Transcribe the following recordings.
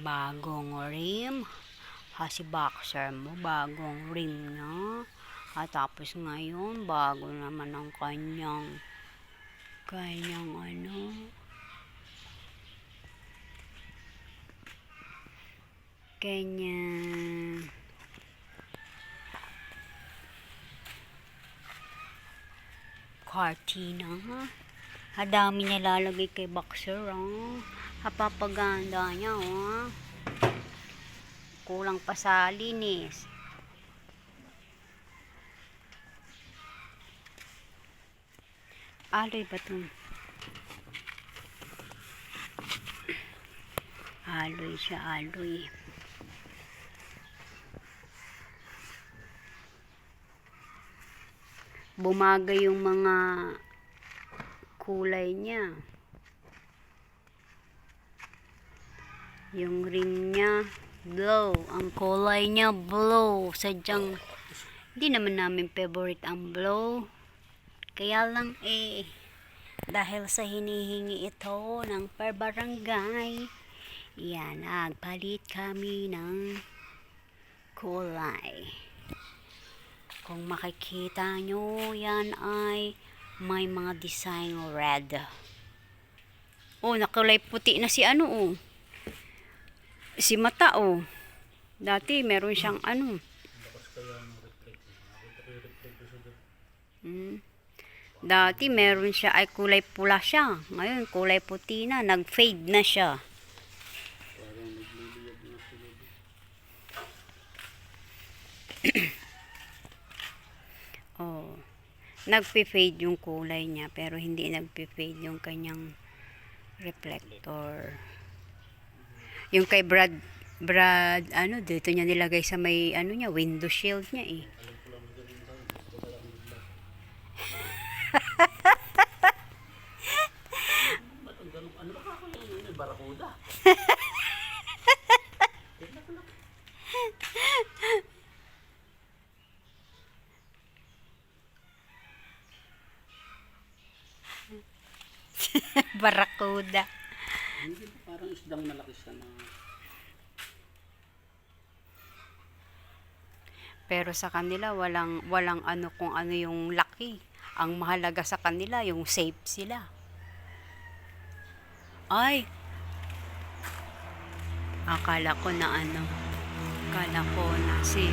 bagong rim. Ha, si boxer mo, bagong rim niya. At tapos ngayon, bago naman ang kanyang kanyang ano kanyang cortina Hadami niya lalagay kay boxer ah. Kapapaganda niya oh. Kulang pa sa linis. Aloy ba ito? Aloy siya, aloy. Bumaga yung mga kulay niya. Yung rim niya, blue. Ang kulay niya, blue. Sadyang, hindi naman namin favorite ang blue. Kaya lang eh, dahil sa hinihingi ito ng per barangay, yan, nagpalit kami ng kulay. Kung makikita nyo, yan ay may mga design red. Oh, nakulay puti na si ano oh. Si mata oh. Dati meron siyang ano. Hmm. Dati meron siya ay kulay pula siya. Ngayon kulay puti na, nag-fade na siya. oh. Nagpe-fade yung kulay niya pero hindi nagpe-fade yung kanyang reflector. Yung kay Brad Brad ano dito niya nilagay sa may ano niya window shield niya eh. Ano ba kako yan? Ano, barakuda? Hindi ba parang isdang malaki siya na... Pero sa kanila walang walang ano kung ano yung laki. Ang mahalaga sa kanila yung safe sila. Ay. Akala ko na ano. Akala ko na si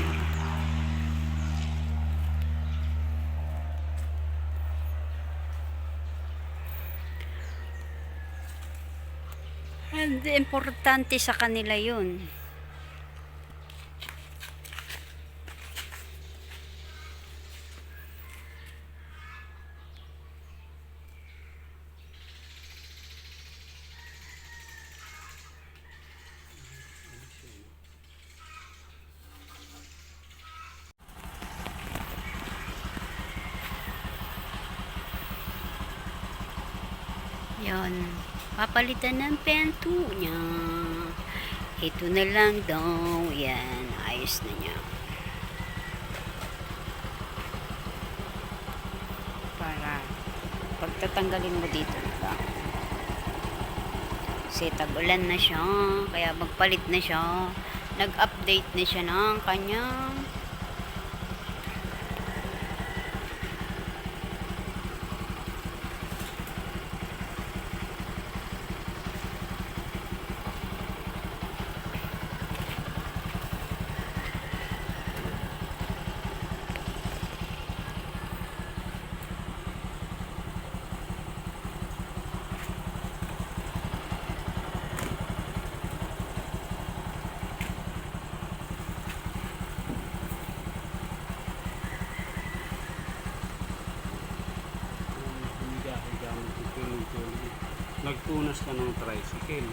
And importante sa kanila yun. Yan. Papalitan ng pento niya. Ito na lang daw. Yan. Ayos na niya. Para pagtatanggalin mo dito lang. Kasi tag-ulan na siya. Kaya magpalit na siya. Nag-update na siya ng kanyang Hindi ako gamit yung pinutuloy. Nagpunas ka ng tricycle.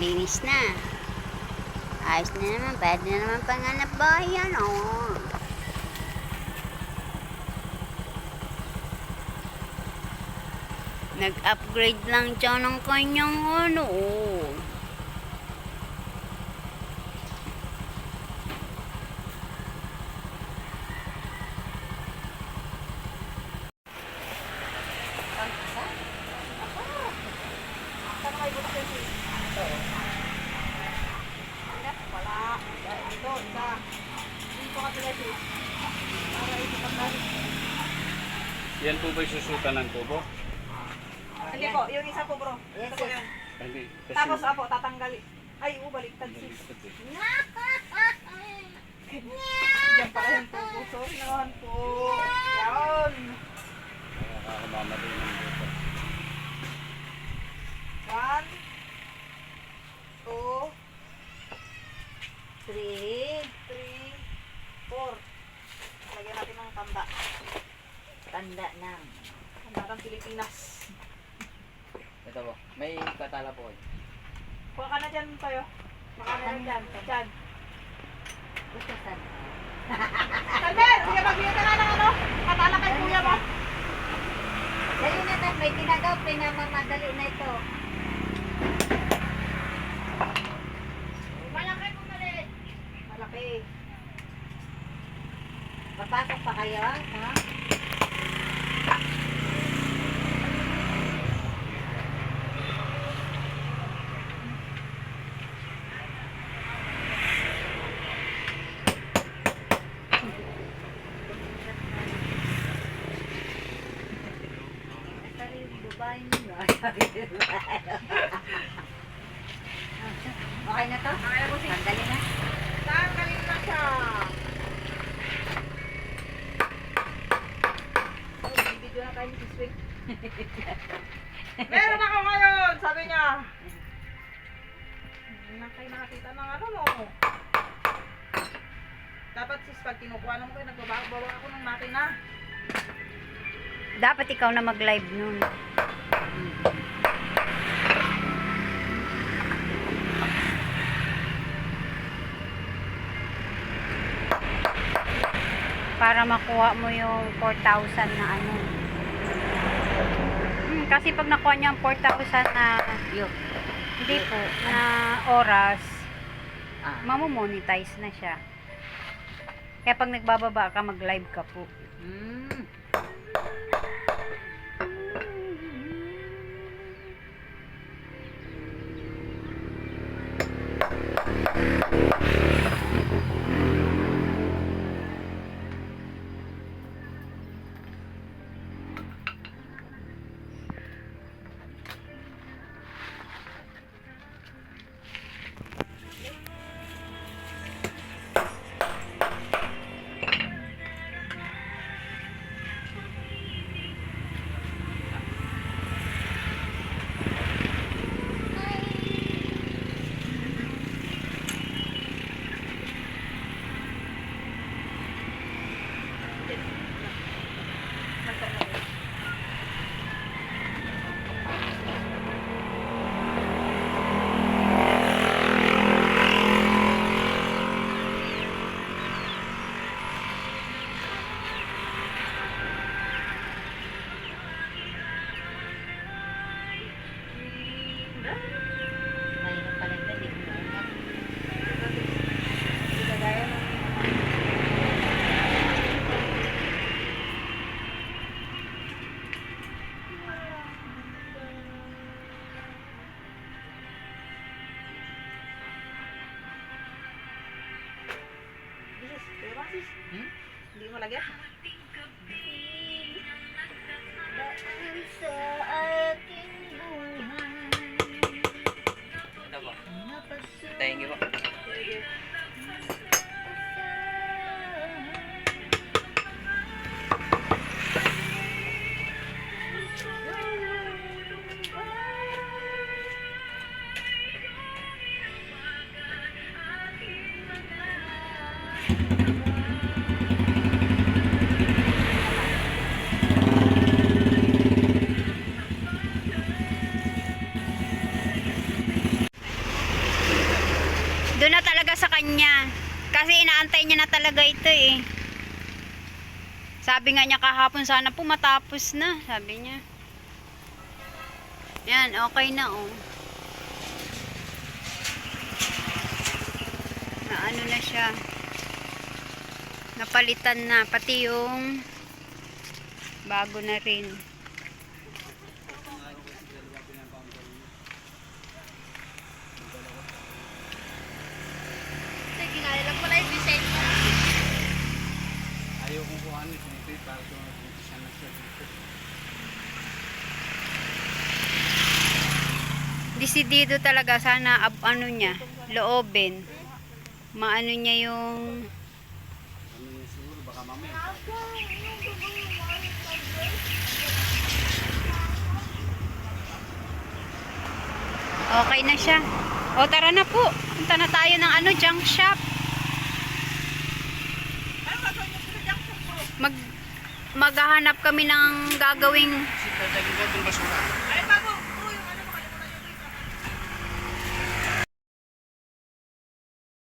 Linis na. Ayos na naman. Pwede na naman panganap bahay yan, oh. Nag-upgrade lang siya ng kanyang ano, oh. Yan po ba susutan ng tubo? Hindi po, yung isa po bro. Ito po yun. Hindi. Kasi Tapos apo, tatanggalin. Ay, oh, baliktad sis. Diyan pala yung tubo. Sorry naman po. Yan. Kaya kakakamamali ng dito. One. 3, 3, 4. Lagyan natin ng tanda. Tanda ng. Tanda ng Pilipinas. Ito po. May katala po. Kuha ka na dyan tayo. Baka na lang dyan. Dyan. Gusto! Sige, magbigay ka na ng ano? Katala kay kuya mo. Dali na tayo. May pinagaw. Pinamamadali na ito. Papasok pa kayo, ha? Okay na to? Okay na po, sis. Sandali na. Tanggalin na siya. Oh, Ni Sis Wing. Meron ako ngayon, sabi niya. Hindi na kayo nakakita ng ano mo. Dapat sis, pag kinukuha naman kayo, nagbabawa ako ng makina. Dapat ikaw na mag-live nun. Para makuha mo yung 4,000 na ano. Hmm, kasi pag nakuha niya ang 4,000 na Yun. hindi po, na oras, Ah. mamomonetize na siya. Kaya pag nagbababa ka, mag-live ka po. Mm. Doon na talaga sa kanya. Kasi inaantay niya na talaga ito eh. Sabi nga niya kahapon sana po matapos na. Sabi niya. Yan, okay na oh. Na ano na siya. Napalitan na. Pati yung bago na rin. Ayaw kong kuhanin dito eh, para kung isa na siya dito. Desidido talaga sana ab, ano niya, loobin. Maano niya yung okay na siya. O tara na po. Punta na tayo ng ano, junk shop. Mag maghahanap kami ng gagawing